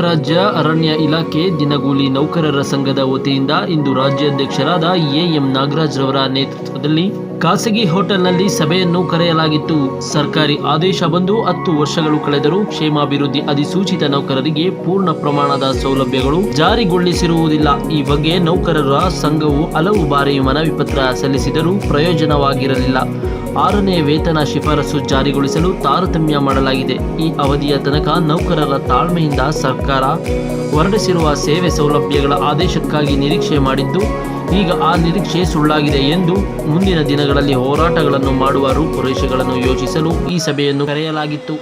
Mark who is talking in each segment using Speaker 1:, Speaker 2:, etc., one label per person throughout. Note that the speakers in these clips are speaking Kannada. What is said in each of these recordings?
Speaker 1: ರಾಜ್ಯ ಅರಣ್ಯ ಇಲಾಖೆ ದಿನಗೂಲಿ ನೌಕರರ ಸಂಘದ ವತಿಯಿಂದ ಇಂದು ರಾಜ್ಯಾಧ್ಯಕ್ಷರಾದ ಎಎಂ ನಾಗರಾಜ್ ರವರ ನೇತೃತ್ವದಲ್ಲಿ ಖಾಸಗಿ ಹೋಟೆಲ್ನಲ್ಲಿ ಸಭೆಯನ್ನು ಕರೆಯಲಾಗಿತ್ತು. ಸರ್ಕಾರಿ ಆದೇಶ ಬಂದು ಹತ್ತು ವರ್ಷಗಳು ಕಳೆದರೂ ಕ್ಷೇಮಾಭಿವೃದ್ಧಿ ಅಧಿಸೂಚಿತ ನೌಕರರಿಗೆ ಪೂರ್ಣ ಪ್ರಮಾಣದ ಸೌಲಭ್ಯಗಳು ಜಾರಿಗೊಳಿಸಿರುವುದಿಲ್ಲ. ಈ ಬಗ್ಗೆ ನೌಕರರ ಸಂಘವು ಹಲವು ಬಾರಿ ಮನವಿ ಪತ್ರ ಸಲ್ಲಿಸಿದರೂ ಪ್ರಯೋಜನವಾಗಿರಲಿಲ್ಲ. ಆರನೇ ವೇತನ ಶಿಫಾರಸು ಜಾರಿಗೊಳಿಸಲು ತಾರತಮ್ಯ ಮಾಡಲಾಗಿದೆ. ಈ ಅವಧಿಯ ತನಕ ನೌಕರರ ತಾಳ್ಮೆಯಿಂದ ಸರ್ಕಾರ ಹೊರಡಿಸಿರುವ ಸೇವೆ ಸೌಲಭ್ಯಗಳ ಆದೇಶಕ್ಕಾಗಿ ನಿರೀಕ್ಷೆ ಮಾಡಿದ್ದು, ಈಗ ಆ ನಿರೀಕ್ಷೆ ಸುಳ್ಳಾಗಿದೆ ಎಂದು ಮುಂದಿನ ದಿನಗಳಲ್ಲಿ ಹೋರಾಟಗಳನ್ನು ಮಾಡುವ ರೂಪುರೇಷೆಗಳನ್ನು ಯೋಚಿಸಲು ಈ ಸಭೆಯನ್ನು ಕರೆಯಲಾಗಿತ್ತು.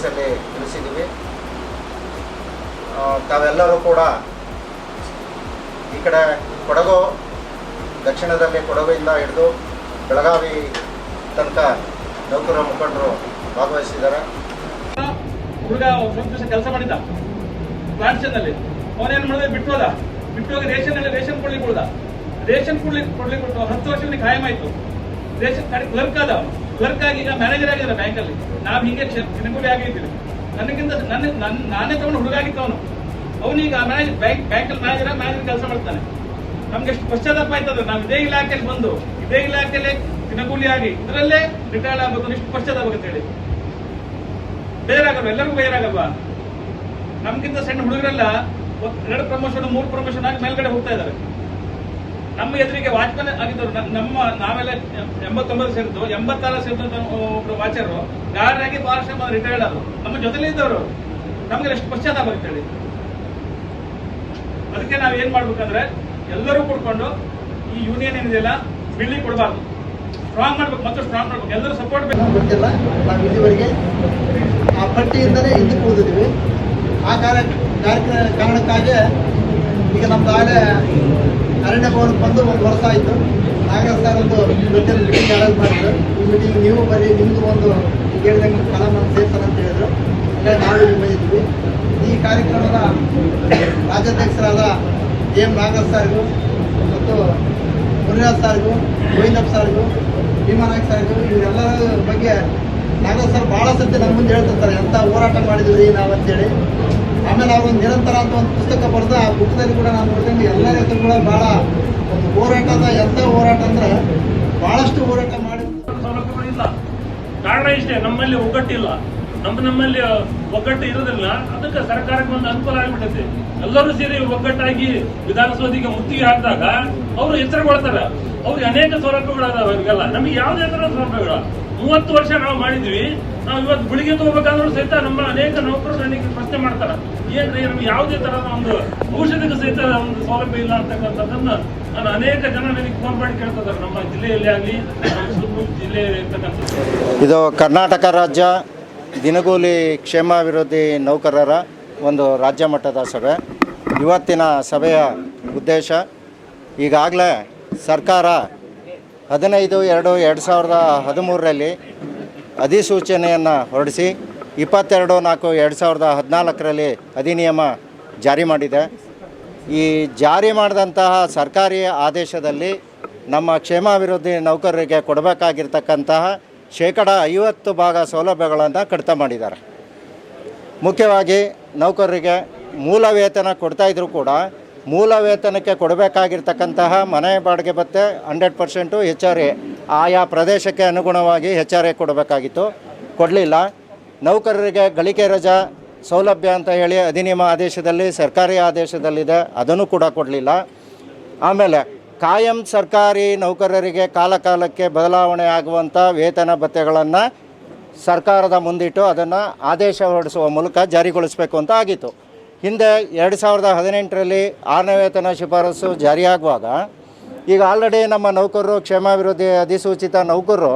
Speaker 2: ನೋಟಿಸಲ್ಲಿ ತಿಳಿಸಿದ್ದೀವಿ. ತಾವೆಲ್ಲರೂ ಕೂಡ ಈ ಕಡೆ ಕೊಡಗು, ದಕ್ಷಿಣದಲ್ಲಿ ಕೊಡಗುಯಿಂದ ಹಿಡಿದು ಬೆಳಗಾವಿ ತನಕ ನೌಕರ ಮುಖಂಡರು ಭಾಗವಹಿಸಿದ್ದಾರೆ.
Speaker 3: ಹುಡುಗ ದಿವಸ ಕೆಲಸ ಮಾಡಿದ್ದ? ಪ್ಲಾಂಟೇಶನ್ ಅವನೇನು ಮಾಡಿದ್ರೆ ಬಿಟ್ಟು ಹೋದ? ಬಿಟ್ಟು ಹೋಗಿ ರೇಷನ್ ಅಲ್ಲಿ ರೇಷನ್ ಕೊಡ್ಲಿಕ್ಕೆ ಉಳ್ದ ರೇಷನ್ ಕೊಡ್ಲಿಕ್ಕೆ ಕೊಡ್ಲಿಕ್ಕೆ ಹತ್ತು ವರ್ಷದಲ್ಲಿ ಖಾಯಂ ಆಯ್ತು. ರೇಷನ್ ಕ್ಲರ್ಕ್ ಆದ ಕ್ಲರ್ಕ್ ಆಗಿ ಈಗ ಮ್ಯಾನೇಜರ್ ಆಗಿದ್ದಾರೆ ಬ್ಯಾಂಕಲ್ಲಿ ನಾವು ಹಿಂಗೆ ಚಿನ್ನಗುಡಿ ಆಗಿದ್ದೀವಿ ನನಗಿಂತ ನನ್ನ ನನ್ನ- ನಾನೇ ತಗೊಂಡು ಹುಡುಗ ಆಗಿತ್ತು ಅವನು ಅವನೀಗ ಮ್ಯಾನೇಜ್ ಬ್ಯಾಂಕ್ ಬ್ಯಾಂಕ್ ಅಲ್ಲಿ ಮ್ಯಾನೇಜರ್ ಮ್ಯಾನೇಜರ್ ಕೆಲಸ ಮಾಡ್ತಾನೆ. ನಮ್ಗೆ ಎಷ್ಟು ಪಶ್ಚಾತ್ತಾಪ ಆಯ್ತದ. ನಾವು ಇದೇ ಇಲಾಖೆಯಲ್ಲಿ ಬಂದು, ಇದೇ ಇಲಾಖೆಯಲ್ಲೇ ದಿನಗೂಲಿ ಆಗಿ ಇದರಲ್ಲೇ ರಿಟೈರ್ಡ್ ಆಗಬೇಕು ಎಷ್ಟು ಪಶ್ಚಾತ್ತಾಪ ಅಂತ ಹೇಳಿ. ಬೇರಾಗಲ್ವ ಎಲ್ಲರಿಗೂ ಬೇರಾಗಲ್ವಾ ನಮ್ಗಿಂತ ಸಣ್ಣ ಹುಡುಗರೆಲ್ಲ ಎರಡು ಪ್ರಮೋಷನ್ ಮೂರು ಪ್ರಮೋಷನ್ ಆಗಿ ಮೇಲ್ಗಡೆ ಹೋಗ್ತಾ ಇದ್ದಾರೆ. ನಮ್ಮ ಎದುರಿಗೆ ವಾಚ್ಮನ್ ಆಗಿದ್ದವರು ನಮ್ಮ ನಾವೆಲ್ಲ ಎಂಬತ್ತೊಂಬತ್ತು ಸೇರಿದ್ದು, ಎಂಬತ್ತಾರು ಸೇರಿದಂತ ಒಬ್ರು ವಾಚರು ಗಾರ್ಡಾಗಿ ಪಾರ್ಶ್ವ ರಿಟೈರ್ಡ್ ಆದರು. ನಮ್ಮ ಜೊತೆಲೇ ಇದ್ದವರು. ನಮ್ಗೆ ಎಷ್ಟು ಪಶ್ಚಾತ್ತಾಪ ಹೇಳಿ. ಅದಕ್ಕೆ ನಾವು ಏನ್ ಮಾಡ್ಬೇಕಂದ್ರೆ, ಎಲ್ಲರೂ ಕೂಡ್ಕೊಂಡು ಈ ಯೂನಿಯನ್ ಏನಿದೆಯಲ್ಲ ಬಿಲ್ಡಿಂಗ್ ಕೊಡಬಾರ್ದು. ಸ್ಟ್ರಾಂಗ್ ಮಾಡ್ಬೇಕು ಮತ್ತು ಸ್ಟ್ರಾಂಗ್ ಮಾಡ್ಬೇಕು. ಎಲ್ಲರೂ ಸಪೋರ್ಟ್ ಬೇಕು.
Speaker 4: ಗೊತ್ತಿಲ್ಲ. ನಾವು ಇಲ್ಲಿವರೆಗೆ ಆ ಪಟ್ಟಿಯಿಂದಲೇ ಹಿಂದಕ್ಕೆ ಕೂತಿದ್ದೀವಿ ಆ ಕಾರ ಕಾರ್ಯಕ್ರಮ ಕಾರಣಕ್ಕಾಗಿ ಈಗ ನಮ್ದು ಆಗಲೇ ಅರಣ್ಯ ಭವನ ಬಂದು ಒಂದು ವರ್ಷ ಆಯಿತು. ನಾಗರಾಜ್ ಸರ್ ಒಂದು ಮೀಟಿಂಗ್ ಅರೇಂಜ್ ಮಾಡಿದ್ರು. ಈ ಮೀಟಿಂಗ್ ನೀವು ಬರೀ ನಿಮ್ಮದು ಒಂದು ಕೇಳಿದಂಗೆ ಕಲಾಮನ್ನು ಸೇರ್ತಾರೆ ಅಂತ ಹೇಳಿದ್ರು. ನಾವು ಬಂದಿದ್ವಿ ಈ ಕಾರ್ಯಕ್ರಮದ ರಾಜ್ಯಾಧ್ಯಕ್ಷರಾದ ಎ ನಾಗರಾಜ್ ಸಾರ್ಗು ಮತ್ತು ಮುನಿರಾಜ್ ಸಾರ್ಗು, ಗೋವಿಂದಪ್ಪ ಸರ್ಗೂ, ಭೀಮಾನಾಯಕ್ ಸಾರ್ಗು, ಇವರೆಲ್ಲರ ಬಗ್ಗೆ ನಾಗರಾಜ್ ಸರ್ ಭಾಳ ಸತ್ಯ ನಮ್ಮ ಮುಂದೆ ಹೇಳ್ತಿರ್ತಾರೆ. ಎಂಥ ಹೋರಾಟ ಮಾಡಿದ್ವಿ ನಾವು ಅಂತೇಳಿ ಆಮೇಲೆ ಅವರು ನಿರಂತರ ಅಂತ ಒಂದು ಪುಸ್ತಕ ಬರೆದ ಆ ಪುಸ್ತಕದಲ್ಲಿ ಕೂಡ ನಾನು ನೋಡ್ಕೊಂಡು ಎಲ್ಲರ ಹೆಸರು ಕೂಡ ಭಾಳ ಒಂದು ಹೋರಾಟದ ಎಂಥ ಹೋರಾಟ ಅಂದ್ರೆ ಬಹಳಷ್ಟು ಹೋರಾಟ ಮಾಡಿ.
Speaker 5: ಸೌಲಭ್ಯಗಳು ಇಲ್ಲ. ಕಾರಣ ಇಷ್ಟೇ, ನಮ್ಮಲ್ಲಿ ಒಗ್ಗಟ್ಟಿಲ್ಲ. ನಮ್ಮ ನಮ್ಮಲ್ಲಿ ಒಗ್ಗಟ್ಟು ಇರೋದಿಲ್ಲ. ಅದಕ್ಕೆ ಸರ್ಕಾರಕ್ಕೆ ಒಂದು ಅನುಕೂಲ ಆಗಿಬಿಡುತ್ತೆ ಎಲ್ಲರೂ ಸೇರಿ ಒಗ್ಗಟ್ಟಾಗಿ ವಿಧಾನಸೌಧಿಗೆ ಮುತ್ತಿಗೆ ಹಾಕಿದಾಗ ಅವರು ಎಚ್ಚರಗೊಳ್ತಾರೆ. ಅವ್ರಿಗೆ ಅನೇಕ ಸೌಲಭ್ಯಗಳದಾವ ಅವರಿಗೆಲ್ಲ ನಮಗೆ ಯಾವುದೇ ತರ ಸೌಲಭ್ಯಗಳ ಮೂವತ್ತು ವರ್ಷ ನಾವು ಮಾಡಿದ್ವಿ. ನಾವು ಇವತ್ತು ಗುಳಿಗೆ ತಗೋಬೇಕಾದ್ರೂ ಸಹಿತ ನಮ್ಮ ಅನೇಕ ನೌಕರರು ನನಗೆ ಪ್ರಶ್ನೆ ಮಾಡ್ತಾರೆ. ಏನ್ರಿ, ನಮ್ಗೆ ಯಾವುದೇ ತರಹದ ಒಂದು ಔಷಧಿಗೆ ಸಹಿತ ಒಂದು ಸೌಲಭ್ಯ ಇಲ್ಲ ಅಂತಕ್ಕಂಥದ್ದನ್ನ ನಾನು ಅನೇಕ ಜನ ನನಗೆ ಫೋನ್ ಮಾಡಿ ಕೇಳ್ತಿದ್ದಾರೆ. ನಮ್ಮ ಜಿಲ್ಲೆಯಲ್ಲಿ ಆಗಲಿ ಜಿಲ್ಲೆಯಲ್ಲಿ ಇರ್ತಕ್ಕಂಥದ್ದು.
Speaker 2: ಇದು ಕರ್ನಾಟಕ ರಾಜ್ಯ ದಿನಗೂಲಿ ಕ್ಷೇಮಾಭಿವೃದ್ಧಿ ನೌಕರರ ಒಂದು ರಾಜ್ಯ ಮಟ್ಟದ ಸಭೆ. ಇವತ್ತಿನ ಸಭೆಯ ಉದ್ದೇಶ, ಈಗಾಗಲೇ ಸರ್ಕಾರ ಹದಿನೈದು, ಎರಡು ಎರಡು ಸಾವಿರದ ಹದಿಮೂರರಲ್ಲಿ ಅಧಿಸೂಚನೆಯನ್ನು ಹೊರಡಿಸಿ, ಇಪ್ಪತ್ತೆರಡು, ನಾಲ್ಕು, ಎರಡು ಸಾವಿರದ ಹದಿನಾಲ್ಕರಲ್ಲಿ ಅಧಿನಿಯಮ ಜಾರಿ ಮಾಡಿದೆ. ಈ ಜಾರಿ ಮಾಡಿದಂತಹ ಸರ್ಕಾರಿ ಆದೇಶದಲ್ಲಿ ನಮ್ಮ ಕ್ಷೇಮಾಭಿವೃದ್ಧಿ ನೌಕರರಿಗೆ ಕೊಡಬೇಕಾಗಿರ್ತಕ್ಕಂತಹ ಶೇಕಡ ಐವತ್ತು ಭಾಗ ಸೌಲಭ್ಯಗಳನ್ನು ಕಡಿತ ಮಾಡಿದ್ದಾರೆ. ಮುಖ್ಯವಾಗಿ ನೌಕರರಿಗೆ ಮೂಲ ವೇತನ ಕೊಡ್ತಾ ಇದ್ರು ಕೂಡ ಮೂಲ ವೇತನಕ್ಕೆ ಕೊಡಬೇಕಾಗಿರ್ತಕ್ಕಂತಹ ಮನೆ ಬಾಡಿಗೆ ಭತ್ತೆ hundred percent H R A. ಆಯಾ ಪ್ರದೇಶಕ್ಕೆ ಅನುಗುಣವಾಗಿ ಎಚ್ ಆರ್ ಎ ಕೊಡಬೇಕಾಗಿತ್ತು. ಕೊಡಲಿಲ್ಲ. ನೌಕರರಿಗೆ ಗಳಿಕೆ ರಜಾ ಸೌಲಭ್ಯ ಅಂತ ಹೇಳಿ ಅಧಿನಿಯಮ ಆದೇಶದಲ್ಲಿ ಸರ್ಕಾರಿ ಆದೇಶದಲ್ಲಿದೆ. ಅದನ್ನು ಕೂಡ ಕೊಡಲಿಲ್ಲ. ಆಮೇಲೆ ಕಾಯಂ ಸರ್ಕಾರಿ ನೌಕರರಿಗೆ ಕಾಲಕಾಲಕ್ಕೆ ಬದಲಾವಣೆ ಆಗುವಂಥ ವೇತನ ಭತ್ಯೆಗಳನ್ನು ಸರ್ಕಾರದ ಮುಂದಿಟ್ಟು ಅದನ್ನು ಆದೇಶ ಹೊರಡಿಸುವ ಮೂಲಕ ಜಾರಿಗೊಳಿಸಬೇಕು ಅಂತ ಆಗಿತ್ತು. ಹಿಂದೆ ಎರಡು ಸಾವಿರದ ಹದಿನೆಂಟರಲ್ಲಿ ಆರನೇ ವೇತನ ಶಿಫಾರಸು ಜಾರಿಯಾಗುವಾಗ ಈಗ ಆಲ್ರೆಡಿ ನಮ್ಮ ನೌಕರರು ಕ್ಷೇಮಾಭಿವೃದ್ಧಿ ಅಧಿಸೂಚಿತ ನೌಕರರು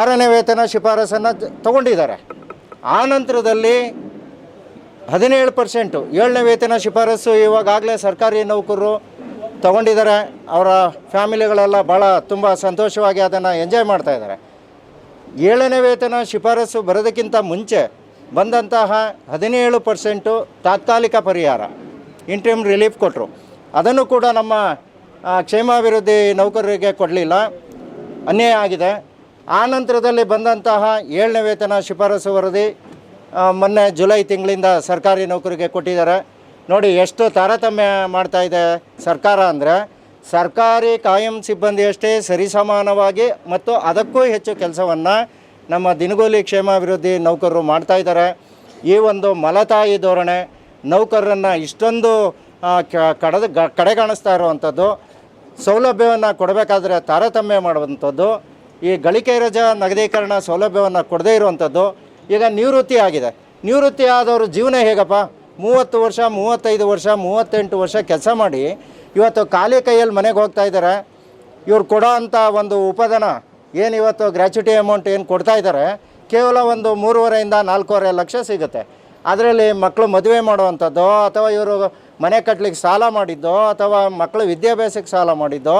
Speaker 2: ಆರನೇ ವೇತನ ಶಿಫಾರಸನ್ನು ತಗೊಂಡಿದ್ದಾರೆ. ಆ ನಂತರದಲ್ಲಿ ಹದಿನೇಳು ಪರ್ಸೆಂಟು ಏಳನೇ ವೇತನ ಶಿಫಾರಸು ಇವಾಗಾಗಲೇ ಸರ್ಕಾರಿ ನೌಕರರು ತಗೊಂಡಿದ್ದಾರೆ. ಅವರ ಫ್ಯಾಮಿಲಿಗಳೆಲ್ಲ ಭಾಳ ತುಂಬ ಸಂತೋಷವಾಗಿ ಅದನ್ನು ಎಂಜಾಯ್ ಮಾಡ್ತಾ ಇದ್ದಾರೆ. ಏಳನೇ ವೇತನ ಶಿಫಾರಸು ಬರೋದಕ್ಕಿಂತ ಮುಂಚೆ ಬಂದಂತಹ ಹದಿನೇಳು ಪರ್ಸೆಂಟು ತಾತ್ಕಾಲಿಕ ಪರಿಹಾರ ಇಂಟ್ರಿಮ್ ರಿಲೀಫ್ ಕೊಟ್ಟರು. ಅದನ್ನು ಕೂಡ ನಮ್ಮ ಕ್ಷೇಮಾಭಿವೃದ್ಧಿ ನೌಕರರಿಗೆ ಕೊಡಲಿಲ್ಲ. ಅನ್ಯಾಯ ಆಗಿದೆ. ಆ ನಂತರದಲ್ಲಿ ಬಂದಂತಹ ಏಳನೇ ವೇತನ ಶಿಫಾರಸು ವರದಿ ಮೊನ್ನೆ ಜುಲೈ ತಿಂಗಳಿಂದ ಸರ್ಕಾರಿ ನೌಕರಿಗೆ ಕೊಟ್ಟಿದ್ದಾರೆ. ನೋಡಿ, ಎಷ್ಟು ತಾರತಮ್ಯ ಮಾಡ್ತಾ ಇದೆ ಸರ್ಕಾರ ಅಂದರೆ, ಸರ್ಕಾರಿ ಕಾಯಂ ಸಿಬ್ಬಂದಿಯಷ್ಟೇ ಸರಿಸಮಾನವಾಗಿ ಮತ್ತು ಅದಕ್ಕೂ ಹೆಚ್ಚು ಕೆಲಸವನ್ನು ನಮ್ಮ ದಿನಗೂಲಿ ಕ್ಷೇಮಾಭಿವೃದ್ಧಿ ನೌಕರರು ಮಾಡ್ತಾ ಇದ್ದಾರೆ. ಈ ಒಂದು ಮಲತಾಯಿ ಧೋರಣೆ, ನೌಕರರನ್ನು ಇಷ್ಟೊಂದು ಕಡದ ಕಡೆಗಾಣಿಸ್ತಾ ಇರುವಂಥದ್ದು, ಸೌಲಭ್ಯವನ್ನು ಕೊಡಬೇಕಾದ್ರೆ ತಾರತಮ್ಯ ಮಾಡುವಂಥದ್ದು, ಈ ಗಳಿಕೆ ರಜಾ ನಗದೀಕರಣ ಸೌಲಭ್ಯವನ್ನು ಕೊಡದೇ ಇರುವಂಥದ್ದು, ಈಗ ನಿವೃತ್ತಿ ಆಗಿದೆ ನಿವೃತ್ತಿ ಆದವರು ಜೀವನ ಹೇಗಪ್ಪ? ಮೂವತ್ತು ವರ್ಷ, ಮೂವತ್ತೈದು ವರ್ಷ, ಮೂವತ್ತೆಂಟು ವರ್ಷ ಕೆಲಸ ಮಾಡಿ ಇವತ್ತು ಖಾಲಿ ಕೈಯಲ್ಲಿ ಮನೆಗೆ ಹೋಗ್ತಾ ಇದ್ದಾರೆ. ಇವ್ರು ಕೊಡೋ ಅಂಥ ಒಂದು ಉಪಧನ, ಏನು ಇವತ್ತು ಗ್ರ್ಯಾಚ್ಯುಟಿ ಅಮೌಂಟ್ ಏನು ಕೊಡ್ತಾ ಇದ್ದಾರೆ, ಕೇವಲ ಒಂದು ಮೂರುವರೆಯಿಂದ ನಾಲ್ಕೂವರೆ ಲಕ್ಷ ಸಿಗುತ್ತೆ. ಅದರಲ್ಲಿ ಮಕ್ಕಳು ಮದುವೆ ಮಾಡುವಂಥದ್ದು, ಅಥವಾ ಇವರು ಮನೆ ಕಟ್ಟಲಿಕ್ಕೆ ಸಾಲ ಮಾಡಿದ್ದೋ, ಅಥವಾ ಮಕ್ಕಳು ವಿದ್ಯಾಭ್ಯಾಸಕ್ಕೆ ಸಾಲ ಮಾಡಿದ್ದೋ,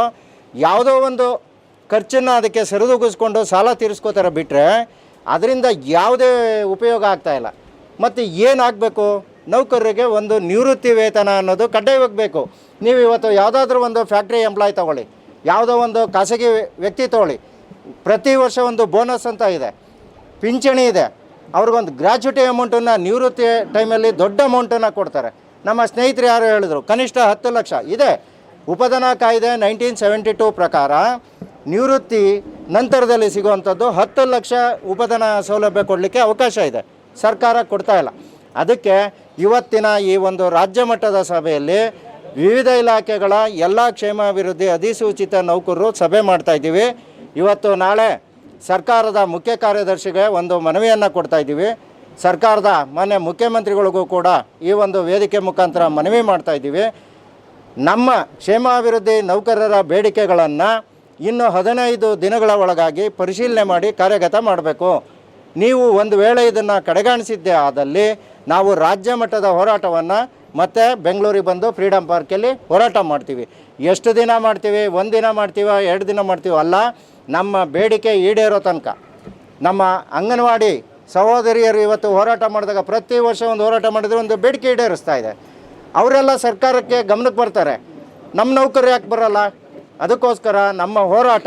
Speaker 2: ಯಾವುದೋ ಒಂದು ಖರ್ಚನ್ನು ಅದಕ್ಕೆ ಸರಿದೂಗಿಸ್ಕೊಂಡು ಸಾಲ ತೀರಿಸ್ಕೋತಾರೆ ಬಿಟ್ಟರೆ ಅದರಿಂದ ಯಾವುದೇ ಉಪಯೋಗ ಆಗ್ತಾಯಿಲ್ಲ ಮತ್ತು ಏನಾಗಬೇಕು ನೌಕರರಿಗೆ ಒಂದು ನಿವೃತ್ತಿ ವೇತನ ಅನ್ನೋದು ಕಡ್ಡಾಯವಾಗಿ ಬೇಕು ನೀವು ಇವತ್ತು ಯಾವುದಾದ್ರೂ ಒಂದು ಫ್ಯಾಕ್ಟ್ರಿ ಎಂಪ್ಲಾಯ್ ತೊಗೊಳ್ಳಿ, ಯಾವುದೋ ಒಂದು ಖಾಸಗಿ ವ್ಯಕ್ತಿ ತೊಗೊಳ್ಳಿ, ಪ್ರತಿ ವರ್ಷ ಒಂದು ಬೋನಸ್ ಅಂತ ಇದೆ. ಪಿಂಚಣಿ ಇದೆ. ಅವ್ರಿಗೊಂದು ಗ್ರ್ಯಾಚ್ಯುಟಿ ಅಮೌಂಟನ್ನು ನಿವೃತ್ತಿ ಟೈಮಲ್ಲಿ ದೊಡ್ಡ ಅಮೌಂಟನ್ನು ಕೊಡ್ತಾರೆ. ನಮ್ಮ ಸ್ನೇಹಿತರು ಯಾರು ಹೇಳಿದ್ರು, ಕನಿಷ್ಠ ಹತ್ತು ಲಕ್ಷ. ಇದೆ. ಉಪಧನ ಕಾಯ್ದೆ ನೈನ್ಟೀನ್ ಸೆವೆಂಟಿ ಟೂ ಪ್ರಕಾರ ನಿವೃತ್ತಿ ನಂತರದಲ್ಲಿ ಸಿಗುವಂಥದ್ದು ಹತ್ತು ಲಕ್ಷ ಉಪಧನ ಸೌಲಭ್ಯ ಕೊಡಲಿಕ್ಕೆ ಅವಕಾಶ ಇದೆ. ಸರ್ಕಾರ ಕೊಡ್ತಾ ಇಲ್ಲ. ಅದಕ್ಕೆ ಇವತ್ತಿನ ಈ ಒಂದು ರಾಜ್ಯ ಮಟ್ಟದ ಸಭೆಯಲ್ಲಿ ವಿವಿಧ ಇಲಾಖೆಗಳ ಎಲ್ಲ ಕ್ಷೇಮಾಭಿವೃದ್ಧಿ ಅಧಿಸೂಚಿತ ನೌಕರರು ಸಭೆ ಮಾಡ್ತಾ ಇದ್ದೀವಿ. ಇವತ್ತು ನಾಳೆ ಸರ್ಕಾರದ ಮುಖ್ಯ ಕಾರ್ಯದರ್ಶಿಗೆ ಒಂದು ಮನವಿಯನ್ನು ಕೊಡ್ತಾ ಇದ್ದೀವಿ. ಸರ್ಕಾರದ ಮಾನ್ಯ ಮುಖ್ಯಮಂತ್ರಿಗಳಿಗೂ ಕೂಡ ಈ ಒಂದು ವೇದಿಕೆ ಮುಖಾಂತರ ಮನವಿ ಮಾಡ್ತಾ ಇದ್ದೀವಿ. ನಮ್ಮ ಕ್ಷೇಮಾಭಿವೃದ್ಧಿ ನೌಕರರ ಬೇಡಿಕೆಗಳನ್ನು ಇನ್ನು ಹದಿನೈದು ದಿನಗಳ ಒಳಗಾಗಿ ಪರಿಶೀಲನೆ ಮಾಡಿ ಕಾರ್ಯಗತ ಮಾಡಬೇಕು. ನೀವು ಒಂದು ವೇಳೆ ಇದನ್ನು ಕಡೆಗಾಣಿಸಿದ್ದೇ ಆದಲ್ಲಿ ನಾವು ರಾಜ್ಯ ಮಟ್ಟದ ಹೋರಾಟವನ್ನು ಮತ್ತೆ ಬೆಂಗಳೂರಿಗೆ ಬಂದು ಫ್ರೀಡಮ್ ಪಾರ್ಕಲ್ಲಿ ಹೋರಾಟ ಮಾಡ್ತೀವಿ. ಎಷ್ಟು ದಿನ ಮಾಡ್ತೀವಿ? ಒಂದು ದಿನ ಮಾಡ್ತೀವ? ಎರಡು ದಿನ ಮಾಡ್ತೀವ? ಅಲ್ಲ, ನಮ್ಮ ಬೇಡಿಕೆ ಈಡೇರೋ ತನಕ. ನಮ್ಮ ಅಂಗನವಾಡಿ ಸಹೋದರಿಯರು ಇವತ್ತು ಹೋರಾಟ ಮಾಡಿದಾಗ ಪ್ರತಿ ವರ್ಷ ಒಂದು ಹೋರಾಟ ಮಾಡಿದರೆ ಒಂದು ಬೇಡಿಕೆ ಈಡೇರಿಸ್ತಾ ಇದೆ. ಅವರೆಲ್ಲ ಸರ್ಕಾರಕ್ಕೆ ಗಮನಕ್ಕೆ ಬರ್ತಾರೆ. ನಮ್ಮ ನೌಕರು ಯಾಕೆ ಬರೋಲ್ಲ? ಅದಕ್ಕೋಸ್ಕರ ನಮ್ಮ ಹೋರಾಟ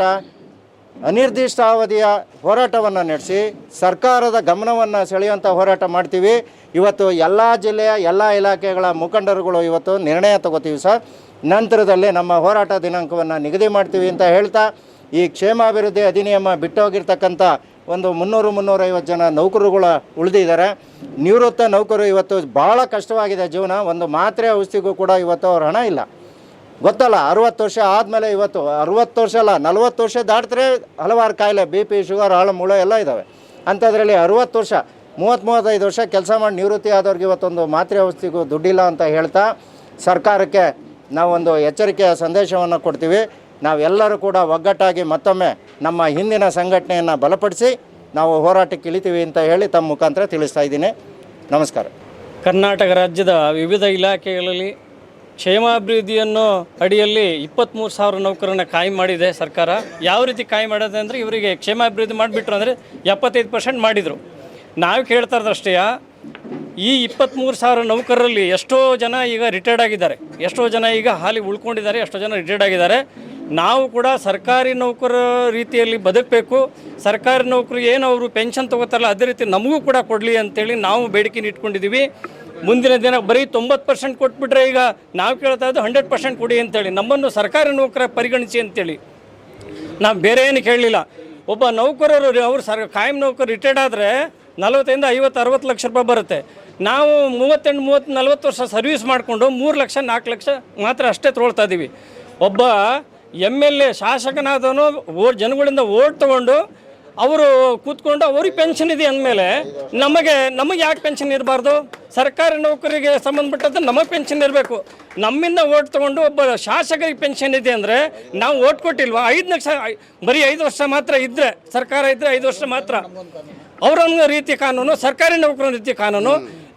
Speaker 2: ಅನಿರ್ದಿಷ್ಟಾವಧಿಯ ಹೋರಾಟವನ್ನು ನಡೆಸಿ ಸರ್ಕಾರದ ಗಮನವನ್ನು ಸೆಳೆಯುವಂಥ ಹೋರಾಟ ಮಾಡ್ತೀವಿ. ಇವತ್ತು ಎಲ್ಲ ಜಿಲ್ಲೆಯ ಎಲ್ಲ ಇಲಾಖೆಗಳ ಮುಖಂಡರುಗಳು ಇವತ್ತು ನಿರ್ಣಯ ತಗೋತೀವಿ ಸರ್. ನಂತರದಲ್ಲಿ ನಮ್ಮ ಹೋರಾಟ ದಿನಾಂಕವನ್ನು ನಿಗದಿ ಮಾಡ್ತೀವಿ ಅಂತ ಹೇಳ್ತಾ, ಈ ಕ್ಷೇಮಾಭಿವೃದ್ಧಿ ಅಧಿನಿಯಮ ಬಿಟ್ಟೋಗಿರ್ತಕ್ಕಂಥ ಒಂದು ಮುನ್ನೂರು ಮುನ್ನೂರೈವತ್ತು ಜನ ನೌಕರುಗಳ ಉಳಿದಿದ್ದಾರೆ. ನಿವೃತ್ತ ನೌಕರು ಇವತ್ತು ಭಾಳ ಕಷ್ಟವಾಗಿದೆ ಜೀವನ, ಒಂದು ಮಾತ್ರೆ ಔಷಧಿಗೂ ಕೂಡ ಇವತ್ತು ಅವ್ರ ಹಣ ಇಲ್ಲ. ಗೊತ್ತಲ್ಲ, ಅರುವತ್ತು ವರ್ಷ ಆದಮೇಲೆ ಇವತ್ತು, ಅರುವತ್ತು ವರ್ಷ ಅಲ್ಲ, ನಲ್ವತ್ತು ವರ್ಷ ದಾಟಿದ್ರೆ ಹಲವಾರು ಕಾಯಿಲೆ, ಬಿ ಪಿ, ಶುಗರ್ ಹಾಳು ಮುಳು ಎಲ್ಲ ಇದ್ದಾವೆ ಅಂಥದ್ರಲ್ಲಿ ಅರುವತ್ತು ವರ್ಷ ಮೂವತ್ತು ಮೂವತ್ತೈದು ವರ್ಷ ಕೆಲಸ ಮಾಡಿ ನಿವೃತ್ತಿ ಆದವ್ರಿಗೆ ಇವತ್ತೊಂದು ಮಾತ್ರೆ ಔಷಧಿಗೂ ದುಡ್ಡಿಲ್ಲ ಅಂತ ಹೇಳ್ತಾ ಸರ್ಕಾರಕ್ಕೆ ನಾವೊಂದು ಎಚ್ಚರಿಕೆಯ ಸಂದೇಶವನ್ನು ಕೊಡ್ತೀವಿ. ನಾವೆಲ್ಲರೂ ಕೂಡ ಒಗ್ಗಟ್ಟಾಗಿ ಮತ್ತೊಮ್ಮೆ ನಮ್ಮ ಹಿಂದಿನ ಸಂಘಟನೆಯನ್ನು ಬಲಪಡಿಸಿ ನಾವು ಹೋರಾಟಕ್ಕೆ ಇಳಿತೀವಿ ಅಂತ ಹೇಳಿ ತಮ್ಮ ಮುಖಾಂತರ ತಿಳಿಸ್ತಾ ಇದ್ದೀನಿ. ನಮಸ್ಕಾರ.
Speaker 6: ಕರ್ನಾಟಕ ರಾಜ್ಯದ ವಿವಿಧ ಇಲಾಖೆಗಳಲ್ಲಿ ಕ್ಷೇಮಾಭಿವೃದ್ಧಿಯನ್ನು ಅಡಿಯಲ್ಲಿ ಇಪ್ಪತ್ತ್ಮೂರು ಸಾವಿರ ನೌಕರನ್ನು ಕಾಯಂ ಮಾಡಿದೆ ಸರ್ಕಾರ. ಯಾವ ರೀತಿ ಕಾಯಂ ಮಾಡೋದಂದರೆ ಇವರಿಗೆ ಕ್ಷೇಮಾಭಿವೃದ್ಧಿ ಮಾಡಿಬಿಟ್ರು ಅಂದರೆ ಎಪ್ಪತ್ತೈದು ಪರ್ಸೆಂಟ್ ಮಾಡಿದರು. ನಾವು ಕೇಳ್ತಾ ಇರೋದಷ್ಟೇ ಈ ಇಪ್ಪತ್ತ್ಮೂರು ಸಾವಿರ ನೌಕರರಲ್ಲಿ ಎಷ್ಟೋ ಜನ ಈಗ ರಿಟೈರ್ಡ್ ಆಗಿದ್ದಾರೆ. ಎಷ್ಟೋ ಜನ ಈಗ ಹಾಲಿ ಉಳ್ಕೊಂಡಿದ್ದಾರೆ, ಎಷ್ಟೋ ಜನ ರಿಟೈರ್ಡ್ ಆಗಿದ್ದಾರೆ. ನಾವು ಕೂಡ ಸರ್ಕಾರಿ ನೌಕರ ರೀತಿಯಲ್ಲಿ ಬದುಕಬೇಕು. ಸರ್ಕಾರಿ ನೌಕರು ಏನು ಅವರು ಪೆನ್ಷನ್ ತಗೋತಾರಲ್ಲ, ಅದೇ ರೀತಿ ನಮಗೂ ಕೂಡ ಕೊಡಲಿ ಅಂತೇಳಿ ನಾವು ಬೇಡಿಕೆ ಇಟ್ಕೊಂಡಿದ್ದೀವಿ ಮುಂದಿನ ದಿನ ಬರೀ ತೊಂಬತ್ತು ಪರ್ಸೆಂಟ್ ಕೊಟ್ಬಿಟ್ರೆ ಈಗ ನಾವು ಕೇಳ್ತಾ ಇದ್ದು ಹಂಡ್ರೆಡ್ ಪರ್ಸೆಂಟ್ ಕೊಡಿ ಅಂತೇಳಿ. ನಮ್ಮನ್ನು ಸರ್ಕಾರಿ ನೌಕರ ಪರಿಗಣಿಸಿ ಅಂತೇಳಿ. ನಾವು ಬೇರೆ ಏನು ಕೇಳಲಿಲ್ಲ. ಒಬ್ಬ ನೌಕರರು, ಅವರು ಸರ್, ಕಾಯಂ ನೌಕರು ರಿಟೈರ್ಡ್ ಆದರೆ ನಲವತ್ತೈದು ಐವತ್ತು ಅರವತ್ತು ಲಕ್ಷ ರೂಪಾಯಿ ಬರುತ್ತೆ. ನಾವು ಮೂವತ್ತೆಂಟು, ಮೂವತ್ತು, ನಲ್ವತ್ತು ವರ್ಷ ಸರ್ವಿಸ್ ಮಾಡಿಕೊಂಡು ಮೂರು ಲಕ್ಷ, ನಾಲ್ಕು ಲಕ್ಷ ಮಾತ್ರ ಅಷ್ಟೇ ತೊಗೊಳ್ತಾ ಇದ್ದೀವಿ ಒಬ್ಬ ಎಂ ಎಲ್ ಎ, ಶಾಸಕನಾದವನು ಓ, ಜನಗಳಿಂದ ಓಟ್ ತೊಗೊಂಡು ಅವರು ಕೂತ್ಕೊಂಡು ಅವ್ರಿಗೆ ಪೆನ್ಷನ್ ಇದೆ ಅಂದಮೇಲೆ ನಮಗೆ ನಮಗೆ ಯಾಕೆ ಪೆನ್ಷನ್ ಇರಬಾರ್ದು? ಸರ್ಕಾರಿ ನೌಕರಿಗೆ ಸಂಬಂಧಪಟ್ಟಂತೆ ನಮಗೆ ಪೆನ್ಷನ್ ಇರಬೇಕು. ನಮ್ಮಿಂದ ಓಟ್ ತೊಗೊಂಡು ಒಬ್ಬ ಶಾಸಕರಿಗೆ ಪೆನ್ಷನ್ ಇದೆ ಅಂದರೆ ನಾವು ಓಟ್ ಕೊಟ್ಟಿಲ್ವಾ? ಐದು ಲಕ್ಷ, ಬರೀ ಐದು ವರ್ಷ ಮಾತ್ರ ಇದ್ದರೆ ಸರ್ಕಾರ ಇದ್ದರೆ ಐದು ವರ್ಷ ಮಾತ್ರ. ಅವರೊಂದು ರೀತಿ ಕಾನೂನು, ಸರ್ಕಾರಿ ನೌಕರ ರೀತಿ ಕಾನೂನು.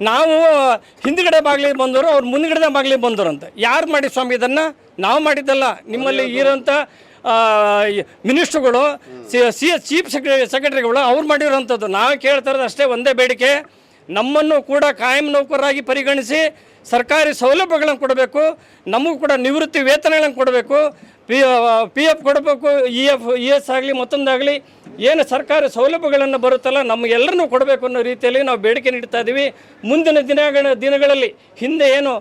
Speaker 6: ನಾವು ಹಿಂದ್ಗಡೆ ಬಾಗಿಲಿ ಬಂದವರು, ಅವ್ರು ಮುಂದ್ಗಡೆ ಬಾಗಿಲಿ ಬಂದರು ಅಂತ. ಯಾರು ಮಾಡಿ ಸ್ವಾಮಿ ಇದನ್ನು? ನಾವು ಮಾಡಿದ್ದಲ್ಲ. ನಿಮ್ಮಲ್ಲಿ ಇರೋಂಥ ಮಿನಿಸ್ಟ್ರುಗಳು, ಸಿ ಚೀಫ್ ಸೆಕ್ರೆಟರಿ ಸೆಕ್ರೆಟರಿಗಳು, ಅವ್ರು ಮಾಡಿರೋಂಥದ್ದು. ನಾವು ಕೇಳ್ತಾ ಅಷ್ಟೇ ಒಂದೇ ಬೇಡಿಕೆ. ನಮ್ಮನ್ನು ಕೂಡ ಕಾಯಂ ನೌಕರರಾಗಿ ಪರಿಗಣಿಸಿ ಸರ್ಕಾರಿ ಸೌಲಭ್ಯಗಳನ್ನು ಕೊಡಬೇಕು. ನಮಗೂ ಕೂಡ ನಿವೃತ್ತಿ ವೇತನಗಳನ್ನು ಕೊಡಬೇಕು. ಪಿ ಪಿ ಎಫ್ ಕೊಡಬೇಕು ಇ ಎಫ್ ಇ ಎಸ್ ಆಗಲಿ, ಮತ್ತೊಂದಾಗಲಿ. ಏನು ಸರ್ಕಾರಿ ಸೌಲಭ್ಯಗಳನ್ನು ಬರುತ್ತಲ್ಲ, ನಮಗೆಲ್ಲರನ್ನೂ ಕೊಡಬೇಕು ಅನ್ನೋ ರೀತಿಯಲ್ಲಿ ನಾವು ಬೇಡಿಕೆ ನೀಡ್ತಾ ಇದ್ದೀವಿ. ಮುಂದಿನ ದಿನಗಳ ದಿನಗಳಲ್ಲಿ, ಹಿಂದೆ ಏನು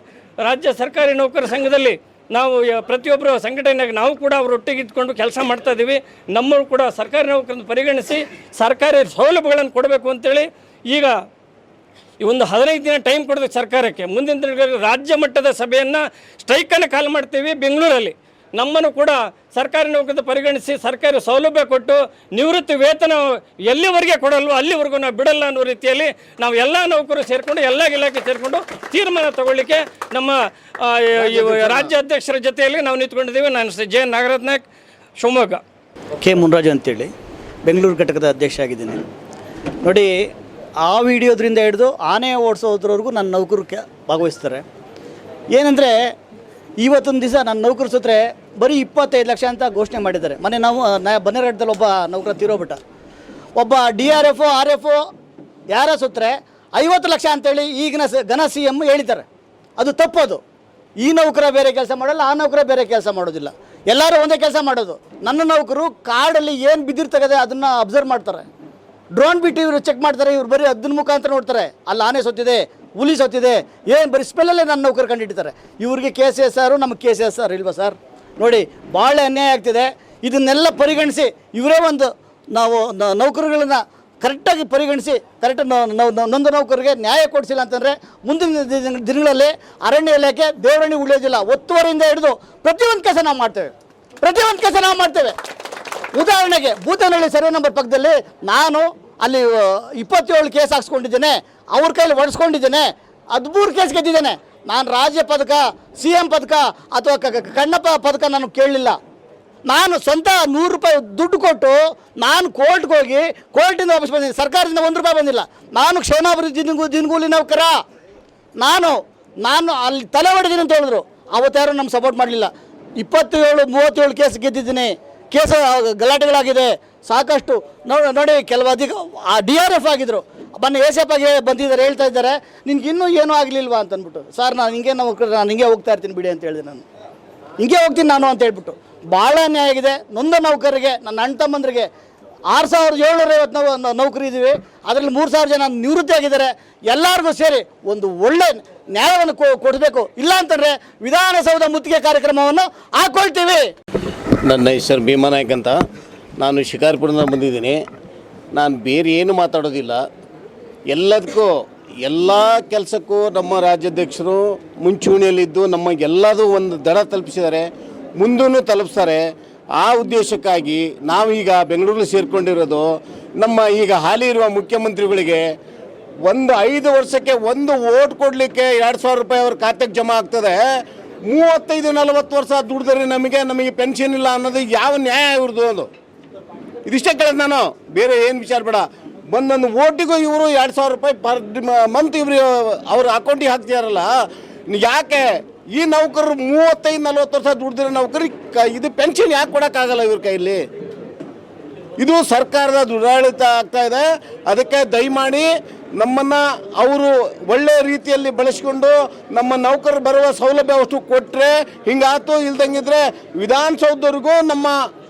Speaker 6: ರಾಜ್ಯ ಸರ್ಕಾರಿ ನೌಕರ ಸಂಘದಲ್ಲಿ ನಾವು ಪ್ರತಿಯೊಬ್ಬರು ಸಂಘಟನೆಗೆ ನಾವು ಕೂಡ ಅವರೊಟ್ಟಿಗೆ ಇದ್ಕೊಂಡು ಕೆಲಸ ಮಾಡ್ತಾ ಇದ್ದೀವಿ ನಮ್ಮನ್ನು ಕೂಡ ಸರ್ಕಾರಿ ನೌಕರನ್ನು ಪರಿಗಣಿಸಿ ಸರ್ಕಾರಿ ಸೌಲಭ್ಯಗಳನ್ನು ಕೊಡಬೇಕು ಅಂತೇಳಿ ಈಗ ಈ ಒಂದು ಹದಿನೈದು ದಿನ ಟೈಮ್ ಕೊಡಬೇಕು ಸರ್ಕಾರಕ್ಕೆ. ಮುಂದಿನ ದಿನಗಳಲ್ಲಿ ರಾಜ್ಯ ಮಟ್ಟದ ಸಭೆಯನ್ನು ಸ್ಟ್ರೈಕನ್ನು ಕಾಲ್ ಮಾಡ್ತೀವಿ ಬೆಂಗಳೂರಲ್ಲಿ. ನಮ್ಮನ್ನು ಕೂಡ ಸರ್ಕಾರಿ ನೌಕರಿ ಪರಿಗಣಿಸಿ ಸರ್ಕಾರಿ ಸೌಲಭ್ಯ ಕೊಟ್ಟು ನಿವೃತ್ತಿ ವೇತನ ಎಲ್ಲಿವರೆಗೆ ಕೊಡಲ್ವೋ ಅಲ್ಲಿವರೆಗೂ ನಾವು ಬಿಡಲ್ಲ ಅನ್ನೋ ರೀತಿಯಲ್ಲಿ ನಾವು ಎಲ್ಲ ನೌಕರು ಸೇರಿಕೊಂಡು, ಎಲ್ಲ ಇಲಾಖೆ ಸೇರಿಕೊಂಡು ತೀರ್ಮಾನ ತಗೊಳ್ಳಿಕ್ಕೆ ನಮ್ಮ ರಾಜ್ಯಾಧ್ಯಕ್ಷರ ಜೊತೆಯಲ್ಲಿ ನಾವು ನಿಂತ್ಕೊಂಡಿದ್ದೀವಿ. ನಾನು ಜೆ ನಾಗರಾಜ್ ನಾಯ್ಕ್, ಶಿವಮೊಗ್ಗ.
Speaker 7: ಕೆ ಮುನ್ರಾಜು ಅಂತೇಳಿ, ಬೆಂಗಳೂರು ಘಟಕದ ಅಧ್ಯಕ್ಷ ಆಗಿದ್ದೀನಿ. ನೋಡಿ, ಆ ವಿಡಿಯೋದ್ರಿಂದ ಹಿಡಿದು ಆನೆ ಓಡಿಸೋದ್ರವರೆಗೂ ನನ್ನ ನೌಕರು ಭಾಗವಹಿಸ್ತಾರೆ. ಏನಂದರೆ ಇವತ್ತೊಂದು ದಿವಸ ನನ್ನ ನೌಕರ ಸುತ್ತರೆ ಬರೀ ಇಪ್ಪತ್ತೈದು ಲಕ್ಷ ಅಂತ ಘೋಷಣೆ ಮಾಡಿದ್ದಾರೆ. ಮನೆ ನಾವು ನಾ ಬನ್ನೇರಘಟ್ಟದಲ್ಲಿ ಒಬ್ಬ ನೌಕರ ತೀರೋಬಿಟ್ಟ ಒಬ್ಬ D R F R F ಯಾರ ಸುತ್ತರೆ ಐವತ್ತು ಲಕ್ಷ ಅಂತೇಳಿ ಈಗಿನ ಸ, ಘನ ಸಿ ಎಂ ಹೇಳಿದ್ದಾರೆ. ಅದು ತಪ್ಪದು ಈ ನೌಕರ ಬೇರೆ ಕೆಲಸ ಮಾಡಲ್ಲ, ಆ ನೌಕರ ಬೇರೆ ಕೆಲಸ ಮಾಡೋದಿಲ್ಲ. ಎಲ್ಲರೂ ಒಂದೇ ಕೆಲಸ ಮಾಡೋದು. ನನ್ನ ನೌಕರು ಕಾರ್ಡಲ್ಲಿ ಏನು ಬಿದ್ದಿರ್ತದೆ ಅದನ್ನು ಅಬ್ಸರ್ವ್ ಮಾಡ್ತಾರೆ. ಡ್ರೋನ್ ಬಿಟ್ಟು ಇವರು ಚೆಕ್ ಮಾಡ್ತಾರೆ, ಇವ್ರು ಬರೀ ಅದನ್ನ ಮುಖಾಂತರ ನೋಡ್ತಾರೆ. ಅಲ್ಲಿ ಆನೆ ಸೊತ್ತಿದೆ ಹುಲಿ ಸತ್ತಿದೆ ಏನು ಬರೀ ಸ್ಪೆಲ್ಲಲ್ಲೇ ನನ್ನ ನೌಕರು ಹಿಡಿತಾರೆ ಇವ್ರಿಗೆ ಕೆ ಸಿ ಎಸ್ ಆರು ನಮಗೆ ಕೆ ಸಿ ಎಸ್ ಆರ್ ಇಲ್ವಾ ಸರ್ ನೋಡಿ ಭಾಳ ಅನ್ಯಾಯ ಆಗ್ತಿದೆ. ಇದನ್ನೆಲ್ಲ ಪರಿಗಣಿಸಿ ಇವರೇ ಒಂದು ನಾವು ನೌಕರರನ್ನ ನೌಕರುಗಳನ್ನ ಕರೆಕ್ಟಾಗಿ ಪರಿಗಣಿಸಿ ಕರೆಕ್ಟ್ ನೊಂದ ನೌಕರಿಗೆ ನ್ಯಾಯ ಕೊಡಿಸಿಲ್ಲ ಅಂತಂದರೆ ಮುಂದಿನ ದಿನ- ದಿನಗಳಲ್ಲಿ ಅರಣ್ಯ ಇಲಾಖೆ ದೇವರಣಿ ಉಳಿಯೋದಿಲ್ಲ ಒತ್ತುವರಿಯಿಂದ ಹಿಡಿದು ಪ್ರತಿಯೊಂದು ಕೆಲಸ ನಾವು ಮಾಡ್ತೇವೆ. ಪ್ರತಿಯೊಂದು ಕೆಲಸ ನಾವು ಮಾಡ್ತೇವೆ. ಉದಾಹರಣೆಗೆ ಭೂತನಹಳ್ಳಿ ಸರ್ವೆ ನಂಬರ್ ಪಕ್ಕದಲ್ಲಿ ನಾನು ಅಲ್ಲಿ ಇಪ್ಪತ್ತೇಳು ಕೇಸ್ ಹಾಕ್ಸ್ಕೊಂಡಿದ್ದೇನೆ. ಅವ್ರ ಕೈಲಿ ಒಡಿಸ್ಕೊಂಡಿದ್ದೇನೆ ಹದಿಮೂರು ಕೇಸ್ ಗೆದ್ದಿದ್ದೇನೆ. ನಾನು ರಾಜ್ಯ ಪದಕ, ಸಿ ಎಂ ಪದಕ ಅಥವಾ ಕಣ್ಣಪ್ಪ ಪದಕ ನಾನು ಕೇಳಲಿಲ್ಲ. ನಾನು ಸ್ವಂತ ನೂರು ರೂಪಾಯಿ ದುಡ್ಡು ಕೊಟ್ಟು ನಾನು ಕೋರ್ಟ್ಗೆ ಹೋಗಿ, ಕೋರ್ಟಿಂದ ವಾಪಸ್ ಬಂದಿದ್ದೀನಿ. ಸರ್ಕಾರದಿಂದ ಒಂದು ರೂಪಾಯಿ ಬಂದಿಲ್ಲ. ನಾನು ಕ್ಷೇಮಾಭಿವೃದ್ಧಿ ದಿನಗೂ, ದಿನಗೂಲಿ ನೌಕರ. ನಾನು ನಾನು ಅಲ್ಲಿ ತಲೆ ಹೊಡೆದೀನಿ ಅಂತ ಹೇಳಿದ್ರು. ಅವತ್ತಾರು ನಮ್ಗೆ ಸಪೋರ್ಟ್ ಮಾಡಲಿಲ್ಲ. ಇಪ್ಪತ್ತೇಳು, ಮೂವತ್ತೇಳು ಕೇಸ್ ಗೆದ್ದಿದ್ದೀನಿ. ಕೇಸ್ ಗಲಾಟೆಗಳಾಗಿದೆ. ಸಾಕಷ್ಟು ನೋಡಿ, ಕೆಲವು ಅಧಿಕ ಆ ಡಿ ಆರ್ ಎಫ್ ಆಗಿದ್ರು. ಬನ್ನಿ, ಎ ಎಫ್ ಆಗಿ ಬಂದಿದ್ದಾರೆ, ಹೇಳ್ತಾ ಇದ್ದಾರೆ. ನಿನ್ಗೆ ಇನ್ನೂ ಏನೂ ಆಗಲಿಲ್ವಾ ಅಂತ ಅಂದ್ಬಿಟ್ಟು ಸರ್ ನಾನು ಹಿಂಗೆ ನಾವು ನಾನು ಹಿಂಗೆ ಹೋಗ್ತಾ ಇರ್ತೀನಿ ಬಿಡಿ ಅಂತ ಹೇಳಿದೆ ನಾನು. ಹಿಂಗೆ ಹೋಗ್ತೀನಿ ನಾನು ಅಂತ ಹೇಳ್ಬಿಟ್ಟು. ಭಾಳ ಅನ್ಯಾಯ ಆಗಿದೆ. ನೊಂದ ನೌಕರರಿಗೆ, ನನ್ನ ಅಣ್ಣ ತಮ್ಮಂದ್ರಿಗೆ ಆರು ಸಾವಿರದ ಏಳ್ನೂರ ಐವತ್ತು ನಾವು ನೌಕರಿ ಇದ್ದೀವಿ ಅದರಲ್ಲಿ ಮೂರು ಸಾವಿರ ಜನ ನಿವೃತ್ತಿ ಆಗಿದ್ದಾರೆ ಎಲ್ಲರಿಗೂ ಸೇರಿ ಒಂದು ಒಳ್ಳೆ ನ್ಯಾಯವನ್ನು ಕೊಡಬೇಕು. ಇಲ್ಲ ಅಂತಂದರೆ ವಿಧಾನಸೌಧ ಮುತ್ತಿಗೆ ಕಾರ್ಯಕ್ರಮವನ್ನು ಹಾಕ್ಕೊಳ್ತೀವಿ
Speaker 8: ನನ್ನ ಹೆಸರು ಭೀಮಾನಾಯ್ಕ್ ಅಂತ. ನಾನು ಶಿಕಾರಿಪುರದಿಂದ ಬಂದಿದ್ದೀನಿ. ನಾನು ಬೇರೆ ಏನು ಮಾತಾಡೋದಿಲ್ಲ. ಎಲ್ಲದಕ್ಕೂ, ಎಲ್ಲ ಕೆಲಸಕ್ಕೂ ನಮ್ಮ ರಾಜ್ಯಾಧ್ಯಕ್ಷರು ಮುಂಚೂಣಿಯಲ್ಲಿದ್ದು ನಮಗೆಲ್ಲದೂ ಒಂದು ದಡ ತಲುಪಿಸಿದ್ದಾರೆ. ಮುಂದೂ ತಲುಪಿಸ್ತಾರೆ. ಆ ಉದ್ದೇಶಕ್ಕಾಗಿ ನಾವೀಗ ಬೆಂಗಳೂರಲ್ಲಿ ಸೇರಿಕೊಂಡಿರೋದು, ನಮ್ಮ ಈಗ ಹಾಲಿ ಇರುವ ಮುಖ್ಯಮಂತ್ರಿಗಳಿಗೆ ಒಂದು ಐದು ವರ್ಷಕ್ಕೆ ಒಂದು ಓಟ್ ಕೊಡಲಿಕ್ಕೆ ಎರಡು ಸಾವಿರ ರೂಪಾಯಿ ಅವ್ರ ಖಾತೆಗೆ ಜಮಾ ಆಗ್ತದೆ. ಮೂವತ್ತೈದು ನಲವತ್ತು ವರ್ಷ ದುಡಿದ್ರೆ ನಮಗೆ ನಮಗೆ ಪೆನ್ಷನ್ ಇಲ್ಲ ಅನ್ನೋದು ಯಾವ ನ್ಯಾಯ ಇವ್ರದ್ದು ಅದು? ಇದಿಷ್ಟೇ ಕೇಳೋದು ನಾನು. ಬೇರೆ ಏನು ವಿಚಾರ ಬೇಡ. ಒಂದೊಂದು ಓಟಿಗೂ ಇವರು ಎರಡು ಸಾವಿರ ರೂಪಾಯಿ ಪರ್ ಮಂತ್ ಇವರು, ಅವ್ರ ಅಕೌಂಟಿಗೆ ಹಾಕ್ತಿದಾರಲ್ಲ ಯಾಕೆ? ಈ ನೌಕರರು ಮೂವತ್ತೈದು, ನಲ್ವತ್ತು ವರ್ಷ ದುಡ್ದಿರೋ ನೌಕರಿಗೆ ಇದು ಪೆನ್ಷನ್ ಯಾಕೆ ಕೊಡೋಕ್ಕಾಗಲ್ಲ ಇವ್ರ ಕೈಯಲ್ಲಿ ಇದು ಸರ್ಕಾರದ ದುರಾಡಳಿತ ಆಗ್ತಾ ಇದೆ. ಅದಕ್ಕೆ ದಯಮಾಡಿ ನಮ್ಮನ್ನು ಅವರು ಒಳ್ಳೆಯ ರೀತಿಯಲ್ಲಿ ಬಳಸಿಕೊಂಡು ನಮ್ಮ ನೌಕರರು ಬರುವ ಸೌಲಭ್ಯ ಅಷ್ಟು ಕೊಟ್ಟರೆ ಹಿಂಗಾಯ್ತು, ಇಲ್ದಂಗಿದ್ರೆ ವಿಧಾನಸೌಧವರೆಗೂ ನಮ್ಮ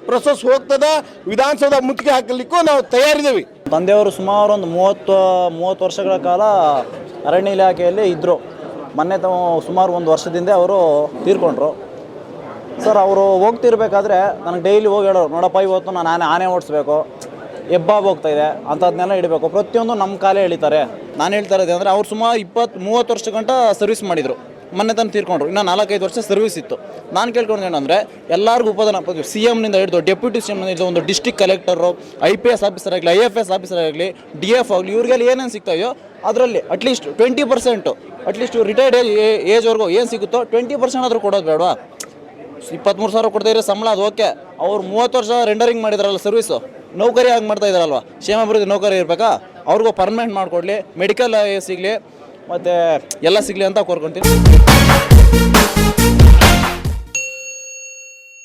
Speaker 8: ಪ್ರೊಸೆಸ್ ಹೋಗ್ತದ, ವಿಧಾನಸೌಧ ಮುತ್ತಿಗೆ ಹಾಕಲಿಕ್ಕೂ ನಾವು ತಯಾರಿದ್ದೀವಿ.
Speaker 9: ತಂದೆಯವರು ಸುಮಾರು ಒಂದು ಮೂವತ್ತು ಮೂವತ್ತು ವರ್ಷಗಳ ಕಾಲ ಅರಣ್ಯ ಇಲಾಖೆಯಲ್ಲಿ ಇದ್ದರು ಮೊನ್ನೆ ತಾವು ಸುಮಾರು ಒಂದು ವರ್ಷದಿಂದ ಅವರು ತೀರ್ಕೊಂಡ್ರು. ಸರ್, ಅವರು ಹೋಗ್ತಿರ್ಬೇಕಾದ್ರೆ ನನಗೆ ಡೈಲಿ ಹೋಗಿ ಹೇಳೋರು, ನೋಡಪ್ಪ, ಇವತ್ತು ನಾನು ಆನೆ ಆನೆ ಓಡಿಸ್ಬೇಕು, ಹೆಬ್ಬಾಬ್ ಹೋಗ್ತಾ ಇದೆ ಅಂಥದ್ದನ್ನೆಲ್ಲ ಇಡಬೇಕು. ಪ್ರತಿಯೊಂದು ನಮ್ಮ ಕಾಲೇ ಎಳಿತಾರೆ. ನಾನು ಹೇಳ್ತಾ ಇರೋದು ಅಂದರೆ ಅವ್ರು ಸುಮಾರು ಇಪ್ಪತ್ತು, ಮೂವತ್ತು ವರ್ಷ ಗಂಟ ಸರ್ವಿಸ್ ಮಾಡಿದರು. ಮೊನ್ನೆ ತಂದು ತೀರ್ಕೊಂಡ್ರು. ಇನ್ನು ನಾಲ್ಕೈದು ವರ್ಷ ಸರ್ವಿಸ್ ಇತ್ತು. ನಾನು ಕೇಳ್ಕೊಂಡು ಏನಂದರೆ, ಎಲ್ಲರಿಗೂ ಉಪದಾನ ಸಿ ಎಮ್ನಿಂದ ಹಿಡಿದು ಡೆಪ್ಯೂಟಿ ಸಿ ಎಮ್ನಿಂದ ಒಂದು district collector I P S officer ಆಗಲಿ ಐ ಎಫ್ ಎಸ್ ಆಫೀಸರ್ ಆಗಲಿ ಡಿ ಎಫ್ ಆಗಲಿ, ಇವ್ರಿಗೆಲ್ಲ ಏನೇನು ಸಿಗ್ತಾಯೋ ಅದರಲ್ಲಿ at least twenty percent at least retired age ಏಜ್ವರೆಗೂ ಏನು ಸಿಗುತ್ತೋ ಟ್ವೆಂಟಿ ಪರ್ಸೆಂಟ್ ಆದರೂ ಕೊಡೋದು ಬೇಡವಾ? ಇಪ್ಪತ್ತ್ಮೂರು ಸಾವಿರ ಕೊಡ್ತಾ ಇರೋ ಸಂಬಳ ಅದು ಓಕೆ. ಅವ್ರು ಮೂವತ್ತು ವರ್ಷ ರೆಂಡರಿಂಗ್ ಮಾಡಿದಾರಲ್ಲ ಸರ್ವಿಸು ನೌಕರಿ ಆಗಿ ಮಾಡ್ತಾ ಇದ್ದಾರಲ್ವ ಕ್ಷೇಮಾಭಿವೃದ್ಧಿ ನೌಕರಿ ಇರಬೇಕಾ? ಅವ್ರಿಗೂ ಪರ್ಮನೆಂಟ್ ಮಾಡಿಕೊಡ್ಲಿ. ಮೆಡಿಕಲ್ ಸಿಗಲಿ. ಮತ್ತು ಎಲ್ಲ ಸಿಗಲಿ ಅಂತ ಕೋರ್ಕೊತೀನಿ.